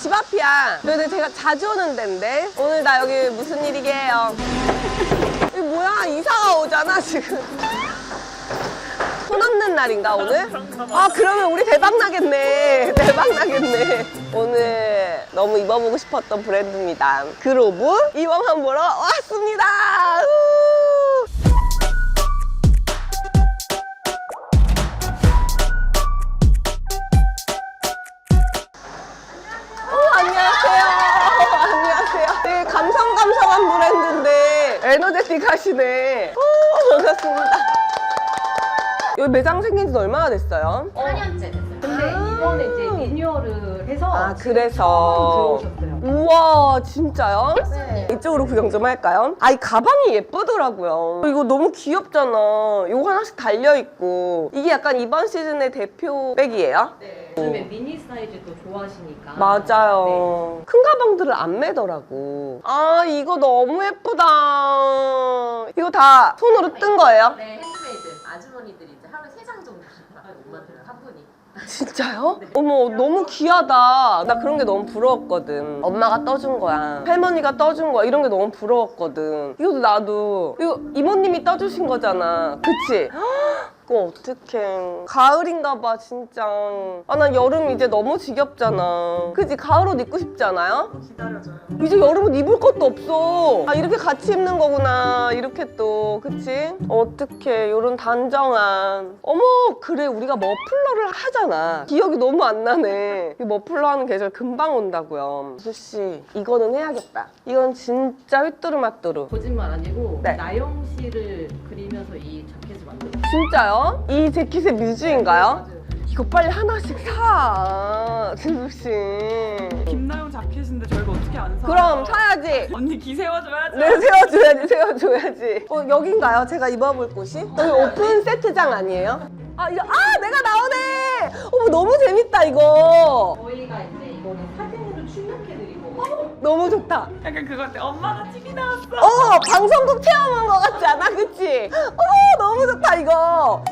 집 앞이야. 근데 제가 자주 오는 데인데 오늘 나 여기 무슨 일이게요? 이 뭐야 이사가 오잖아 지금. 손 없는 날인가 오늘? 아 그러면 우리 대박 나겠네. 대박 나겠네. 오늘 너무 입어보고 싶었던 브랜드입니다. 그로브 입어만 보러 왔습니다. 우! 에너제틱 하시네. 오, 반갑습니다. 여기 매장 생긴 지 얼마나 됐어요? 4년째 됐어요. 근데 아. 이번에 이제 리뉴얼을 해서 아, 지금 그래서. 처음 들어오셨어요. 우와, 진짜요? 네. 이쪽으로 구경 좀 할까요? 아, 이 가방이 예쁘더라고요. 이거 너무 귀엽잖아. 이거 하나씩 달려있고. 이게 약간 이번 시즌의 대표 백이에요? 네. 요즘에 미니 사이즈도 좋아하시니까. 맞아요. 큰 가방들을 안 매더라고. 아, 이거 너무 예쁘다. 이거 다 손으로 뜬 거예요? 네, 핸드메이드 아주머니들이 이제 하루에 세장 정도 못 만드는 한 분이. 진짜요? 어머 너무 귀하다. 나 그런 게 너무 부러웠거든. 엄마가 떠준 거야. 할머니가 떠준 거야. 이런 게 너무 부러웠거든. 이것도 나도 이거 이모님이 떠주신 거잖아. 그치? 그거 어떡해. 가을인가 봐 진짜. 아난 여름 이제 너무 지겹잖아. 그치? 가을 옷 입고 싶지 않아요? 기다려줘요. 이제 여름은 입을 것도 없어. 아, 이렇게 같이 입는 거구나. 이렇게 또. 그치? 어떡해. 요런 단정한. 어머, 그래. 우리가 머플러를 하잖아. 기억이 너무 안 나네. 이 머플러 하는 계절 금방 온다고요. 수씨, 이거는 해야겠다. 이건 진짜 휘뚜루마뚜루. 거짓말 아니고 네. 나영 씨를 그리면서 이 만들었어요. 진짜요? 이 재킷의 뮤즈인가요? 이거 빨리 하나씩 사. 진수씨. 김나영 자켓인데 저희가 어떻게 안 사? 그럼 사야지. 언니 기 세워줘야죠. 네, 세워줘야지, 세워줘야지. 어, 여긴가요? 제가 입어볼 곳이? 여기 오픈 세트장 아니에요? 아, 이거, 아, 내가 나오네! 어머, 너무 재밌다, 이거. 저희가 이제 이거는 사진으로 출력해드리고 너무 좋다. 약간 그거 같아. 엄마가 TV 나왔어. 어, 방송국 체험한 것 같지 않아? 그치? 어, 너무 좋다, 이거.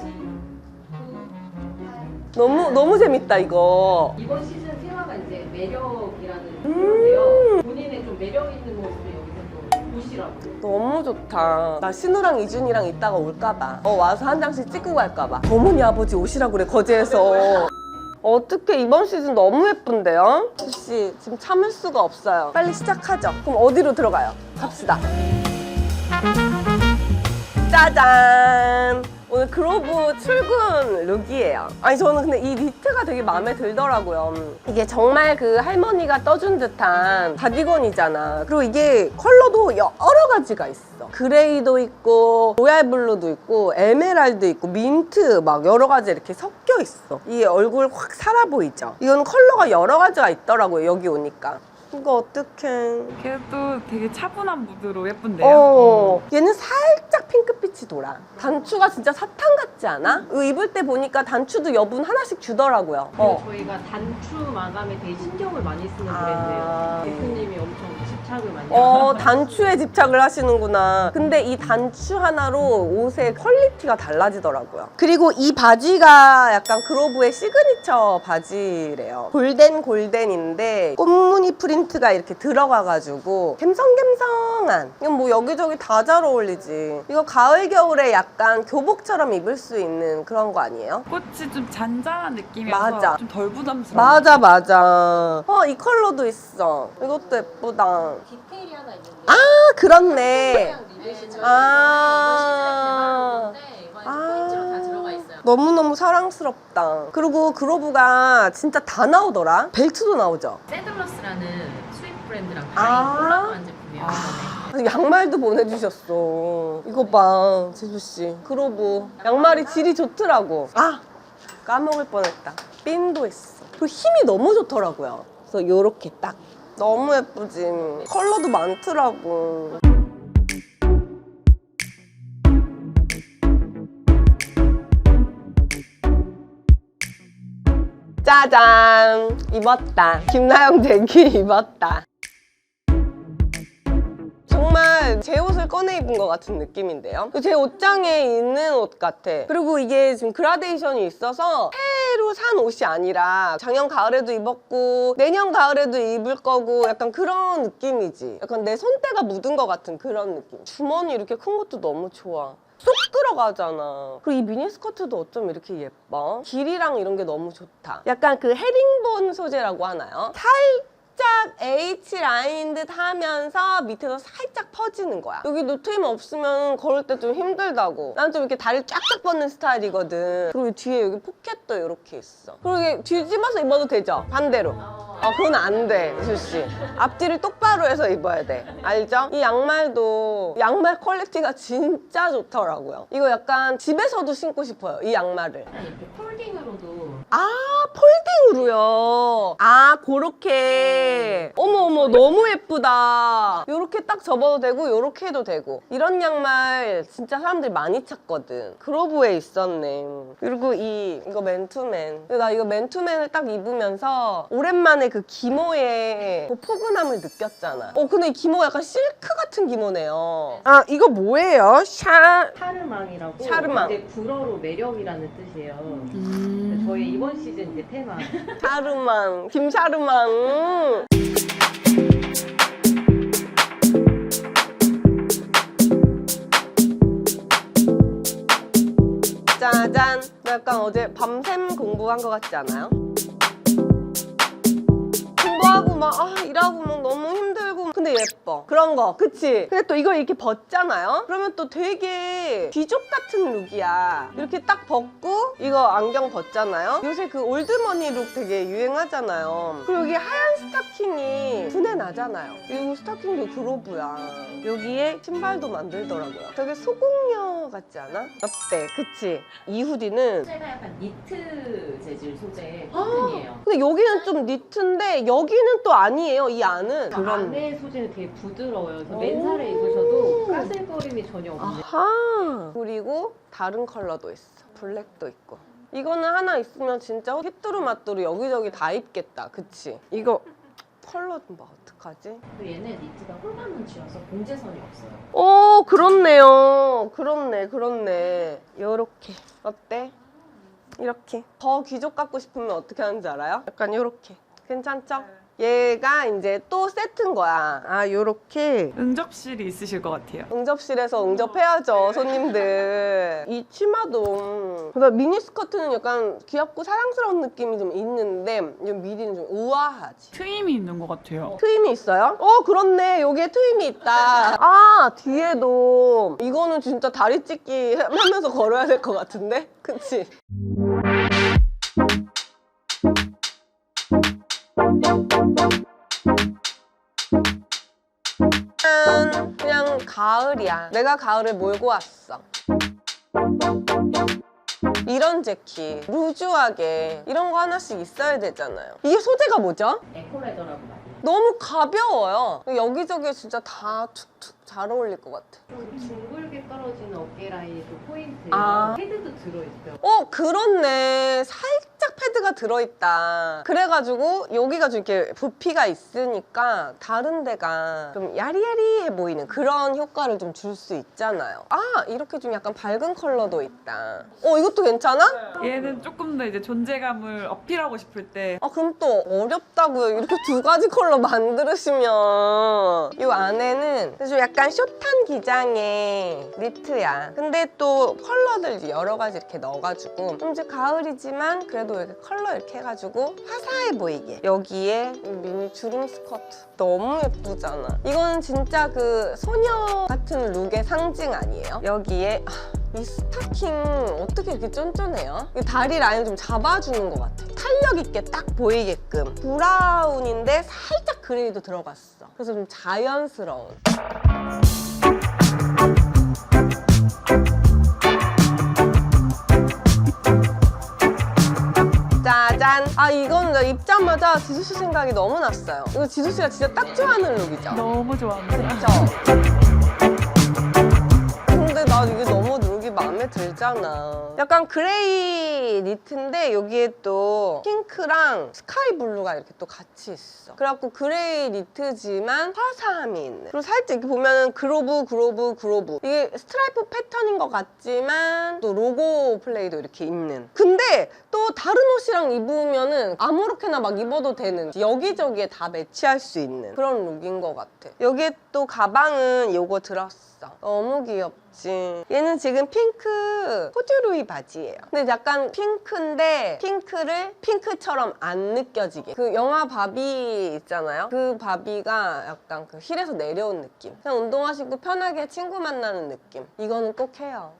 너무, 너무 재밌다, 이거. 이번 시즌 테마가 이제 매력이라는 음. 건데요. 본인의 좀 매력 있는 모습을 여기서 좀 보시라고. 너무 좋다. 나 신우랑 이준이랑 이따가 올까봐. 어, 와서 한 장씩 찍고 갈까봐. 어머니 아버지 오시라고 그래, 거제에서. 어떻게 이번 시즌 너무 예쁜데요? 수씨, 지금 참을 수가 없어요. 빨리 시작하죠. 그럼 어디로 들어가요? 갑시다. 짜잔! 오늘 그로브 출근 룩이에요. 아니, 저는 근데 이 니트가 되게 마음에 들더라고요. 이게 정말 그 할머니가 떠준 듯한 바디건이잖아. 그리고 이게 컬러도 여러 가지가 있어. 그레이도 있고, 로얄 블루도 있고, 에메랄드 있고, 민트 막 여러 가지 이렇게 섞여 있어. 이 얼굴 확 살아 보이죠? 이건 컬러가 여러 가지가 있더라고요, 여기 오니까. 이거 어떡해. 걔도 되게 차분한 무드로 예쁜데요. 어, 얘는 살짝 핑크빛이 돌아. 단추가 진짜 사탕 같지 않아? 이거 입을 때 보니까 단추도 여분 하나씩 주더라고요. 어. 저희가 단추 마감에 되게 신경을 많이 쓰는 아. 브랜드예요. 대표님이 엄청 집착을 많이 어, 단추에 집착을 하시는구나. 근데 이 단추 하나로 옷의 퀄리티가 달라지더라고요. 그리고 이 바지가 약간 그로브의 시그니처 바지래요. 골덴 골덴인데 꽃무늬 프린 트가 이렇게 들어가가지고 갬성갬성한. 이건 뭐 여기저기 다 잘 어울리지. 이거 가을 겨울에 약간 교복처럼 입을 수 있는 그런 거 아니에요? 꽃이 좀 잔잔한 느낌이어서 맞아. 좀 덜 부담스러워. 맞아 맞아. 어 이 컬러도 있어. 이것도 예쁘다. 디테일이 하나 있는데 아 그렇네. 그냥 아. 이번 아. 시즌 포인트로 다 들어가 있어요. 너무너무 사랑스럽다. 그리고 그로브가 진짜 다 나오더라. 벨트도 나오죠. 세들러스라는 스윗 브랜드랑 아. 다이 콜라보한 제품이에요. 이번에. 양말도 보내주셨어. 이거 봐, 제주씨. 그로브. 양말이 질이 좋더라고. 아! 까먹을 뻔했다. 핀도 있어. 그 힘이 너무 좋더라고요. 그래서 요렇게 딱. 너무 예쁘지. 컬러도 많더라고. 짜잔! 입었다. 김나영 잭이 입었다. 정말 제 옷을 꺼내 입은 것 같은 느낌인데요. 제 옷장에 있는 옷 같아. 그리고 이게 지금 그라데이션이 있어서 새로 산 옷이 아니라 작년 가을에도 입었고 내년 가을에도 입을 거고 약간 그런 느낌이지. 약간 내 손때가 묻은 것 같은 그런 느낌. 주머니 이렇게 큰 것도 너무 좋아. 쏙 들어가잖아. 그리고 이 미니스커트도 어쩜 이렇게 예뻐? 길이랑 이런 게 너무 좋다. 약간 그 헤링본 소재라고 하나요? 살 짝 H 라인 듯 하면서 밑에서 살짝 퍼지는 거야. 여기 노트임 없으면 걸을 때 좀 힘들다고. 난 좀 이렇게 다리 쫙쫙 뻗는 스타일이거든. 그리고 뒤에 여기 포켓도 이렇게 있어. 그리고 이게 뒤집어서 입어도 되죠? 반대로. 아, 그건 안 돼, 수씨. 앞뒤를 똑바로 해서 입어야 돼. 알죠? 이 양말도 양말 퀄리티가 진짜 좋더라고요. 이거 약간 집에서도 신고 싶어요, 이 양말을. 폴딩으로도 아, 폴딩으로요. 아, 그렇게. 어머, 어머, 너무 예쁘다. 요렇게 딱 접어도 되고, 요렇게 해도 되고. 이런 양말 진짜 사람들이 많이 찾거든. 그로브에 있었네. 그리고 이, 이거 맨투맨. 근데 나 이거 맨투맨을 딱 입으면서 오랜만에 그 기모의 그 포근함을 느꼈잖아. 어, 근데 이 기모가 약간 실크 같은 기모네요. 아, 이거 뭐예요? 샤. 샤르망이라고 샤르망. 이제 불어로 매력이라는 뜻이에요. 음. 저희 이번 시즌 이제 테마 샤르망, 김샤르망. 짜잔. 나 약간 어제 밤샘 공부한 것 같지 않아요? 예뻐. 그런 거, 그치? 근데 또 이걸 이렇게 벗잖아요? 그러면 또 되게 귀족 같은 룩이야. 이렇게 딱 벗고, 이거 안경 벗잖아요? 요새 그 올드머니 룩 되게 유행하잖아요. 그리고 여기 하얀 스타킹이 분해 나잖아요. 이 스타킹도 그로브야. 여기에 신발도 만들더라고요. 되게 소공녀 같지 않아? 어때? 그치? 이 후디는 소재가 약간 니트 재질 소재의 코튼이에요. 근데 여기는 좀 니트인데 여기는 또 아니에요. 이 안은 안에 소재는 되게 부드러워요. 그래서. 맨살에 입으셔도 까슬거림이 전혀 없는. 아하. 그리고 다른 컬러도 있어. 블랙도 있고. 이거는 하나 있으면 진짜 휘뚜루 마뚜루 여기저기 다 입겠다. 그치? 이거 컬러 좀 봐. 어떡하지? 그리고 얘는 니트가 홀감은 쥐어서 봉제선이 없어요. 오, 그렇네요. 그렇네, 그렇네. 요렇게. 어때? 이렇게. 더 귀족 갖고 싶으면 어떻게 하는지 알아요? 약간 요렇게. 괜찮죠? 얘가 이제 또 세트인 거야. 아, 요렇게. 응접실이 있으실 것 같아요. 응접실에서 응접해야죠, 손님들. 이 치마도. 그래서 미니스커트는 약간 귀엽고 사랑스러운 느낌이 좀 있는데, 이 미디는 좀 우아하지. 트임이 있는 것 같아요. 트임이 있어요? 어, 그렇네. 여기에 트임이 있다. 아, 뒤에도. 이거는 진짜 다리 찢기 하면서 걸어야 될 것 같은데? 그치? 가을이야. 내가 가을을 몰고 왔어. 이런 재킷, 루즈하게 이런 거 하나씩 있어야 되잖아요. 이게 소재가 뭐죠? 에코레더라고. 너무 가벼워요. 여기저기 진짜 다 툭툭 잘 어울릴 것 같아. 좀 둥글게 떨어지는 어깨 라인이 또 포인트예요. 아. 헤드도 들어있어요. 어, 그렇네. 살짝 패드가 들어있다. 그래가지고 여기가 좀 이렇게 부피가 있으니까 다른 데가 좀 야리야리해 보이는 그런 효과를 좀 줄 수 있잖아요. 아, 이렇게 좀 약간 밝은 컬러도 있다. 어, 이것도 괜찮아? 얘는 조금 더 이제 존재감을 어필하고 싶을 때 아, 그럼 또 어렵다고요. 이렇게 두 가지 컬러 만들으시면. 이 안에는 좀 약간 숏한 기장의 니트야. 근데 또 컬러들 여러 가지 이렇게 넣어가지고 좀 이제 가을이지만 그래도 이렇게 컬러 이렇게 해가지고 화사해 보이게. 여기에 이 미니 주름 스커트. 너무 예쁘잖아. 이거는 진짜 그 소녀 같은 룩의 상징 아니에요? 여기에 아, 이 스타킹 어떻게 이렇게 쫀쫀해요? 이 다리 라인 좀 잡아주는 것 같아. 탄력 있게 딱 보이게끔. 브라운인데 살짝 그레이도 들어갔어. 그래서 좀 자연스러운. 아 이거는 나 입자마자 지수 씨 생각이 너무 났어요. 이거 지수 씨가 진짜 딱 좋아하는 룩이죠. 너무 좋아합니다. 그쵸? 근데 나 이게 너무 들잖아. 약간 그레이 니트인데 여기에 또 핑크랑 스카이 블루가 이렇게 또 같이 있어. 그래갖고 그레이 니트지만 화사함이 있는. 그리고 살짝 이렇게 보면은 그로브, 그로브, 그로브. 이게 스트라이프 패턴인 것 같지만 또 로고 플레이도 이렇게 있는. 근데 또 다른 옷이랑 입으면은 아무렇게나 막 입어도 되는 여기저기에 다 매치할 수 있는 그런 룩인 것 같아. 여기에 또 가방은 요거 들었어. 너무 귀엽지. 얘는 지금 핑크 코듀로이 바지예요. 근데 약간 핑크인데 핑크를 핑크처럼 안 느껴지게. 그 영화 바비 있잖아요. 그 바비가 약간 그 힐에서 내려온 느낌. 그냥 운동화 신고 편하게 친구 만나는 느낌. 이거는 꼭 해요.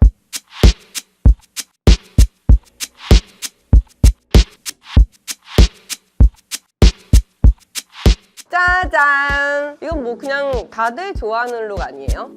짜잔! 이건 뭐 그냥 다들 좋아하는 룩 아니에요?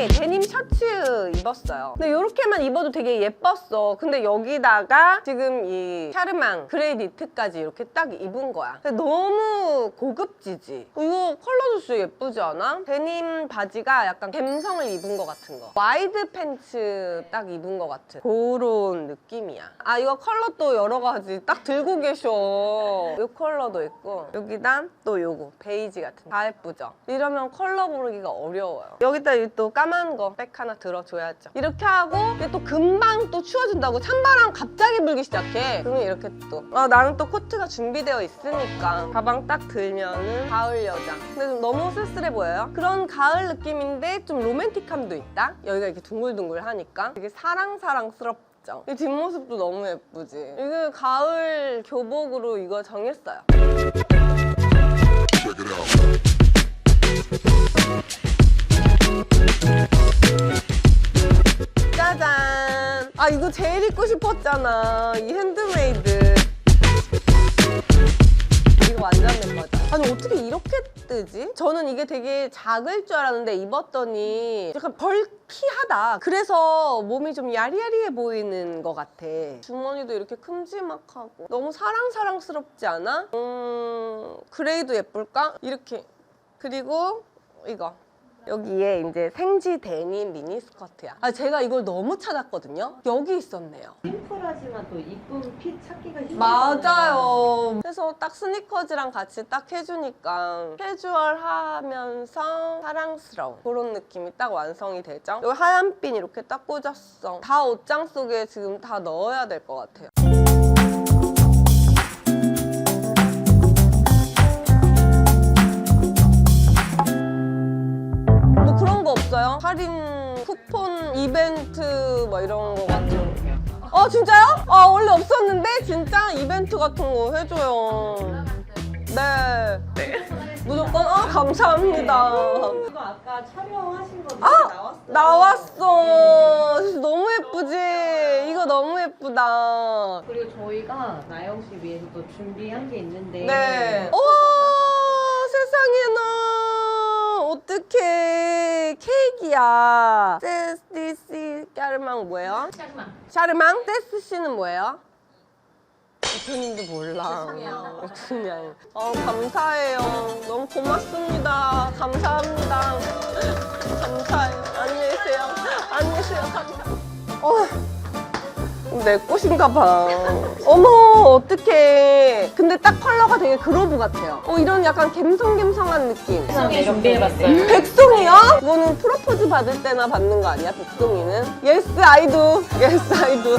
데님에 데님 셔츠 입었어요. 근데 이렇게만 입어도 되게 예뻤어. 근데 여기다가 지금 이 샤르망 그레이 니트까지 이렇게 딱 입은 거야. 근데 너무 고급지지? 이거 컬러도 진짜 예쁘지 않아? 데님 바지가 약간 감성을 입은 것 같은 거. 와이드 팬츠 딱 입은 것 같은 그런 느낌이야. 아 이거 컬러 또 여러 가지 딱 들고 계셔. 이 컬러도 있고 여기다 또 요거 베이지 같은 거. 다 예쁘죠? 이러면 컬러 고르기가 어려워요. 여기다 이또 까만 거 백 하나 들어줘야죠. 이렇게 하고 이게 또 금방 또 추워진다고 찬바람 갑자기 불기 시작해. 그러면 이렇게 또 아, 나는 또 코트가 준비되어 있으니까 가방 딱 들면은 가을 여자. 근데 좀 너무 쓸쓸해 보여요. 그런 가을 느낌인데 좀 로맨틱함도 있다. 여기가 이렇게 둥글둥글 하니까 되게 사랑사랑스럽죠. 이 뒷모습도 너무 예쁘지. 이거 가을 교복으로 이거 정했어요. 짜잔. 아 이거 제일 입고 싶었잖아. 이 핸드메이드. 이거 완전 내 거죠. 아니 어떻게 이렇게 뜨지? 저는 이게 되게 작을 줄 알았는데 입었더니 약간 벌키하다. 그래서 몸이 좀 야리야리해 보이는 것 같아. 주머니도 이렇게 큼지막하고 너무 사랑사랑스럽지 않아? 음 그레이도 예쁠까? 이렇게 그리고 이거 여기에 이제 생지 데님 미니 스커트야. 아 제가 이걸 너무 찾았거든요. 여기 있었네요. 심플하지만 또 이쁜 핏 찾기가 힘들어. 맞아요. 그래서 딱 스니커즈랑 같이 딱 해주니까 캐주얼하면서 사랑스러운 그런 느낌이 딱 완성이 되죠. 여기 하얀 핀 이렇게 딱 꽂았어. 다 옷장 속에 지금 다 넣어야 될 것 같아요. 진짜요? 아 원래 없었는데 진짜 이벤트 같은 거 해줘요. 네. 무조건 아 감사합니다. 이거 아까 촬영하신 거 아 나왔어요. 나왔어. 진짜 너무 예쁘지? 이거 너무 예쁘다. 그리고 저희가 나영 씨 위해서 또 준비한 게 있는데 네. 오 세상에나 어떡해 케이크야. 세스 까르망 뭐예요? 짤막. 샤르망? 세스 씨는 뭐예요? 대표님도 몰라. 죄송해요. 그냥. 어, 감사해요. 너무 고맙습니다. 감사합니다. 감사해요. 안녕히 계세요. 안녕히 계세요. 감사. 어, 내 꽃인가 봐. 어머, 어떡해. 근데 딱 컬러가 되게 그로브 같아요. 어, 이런 약간 갬성갬성한 느낌. 세상에 준비해봤어요. 백송이요? 이거는 프로포즈 받을 때나 받는 거 아니야? 백송이는? Yes, I do. Yes, I do.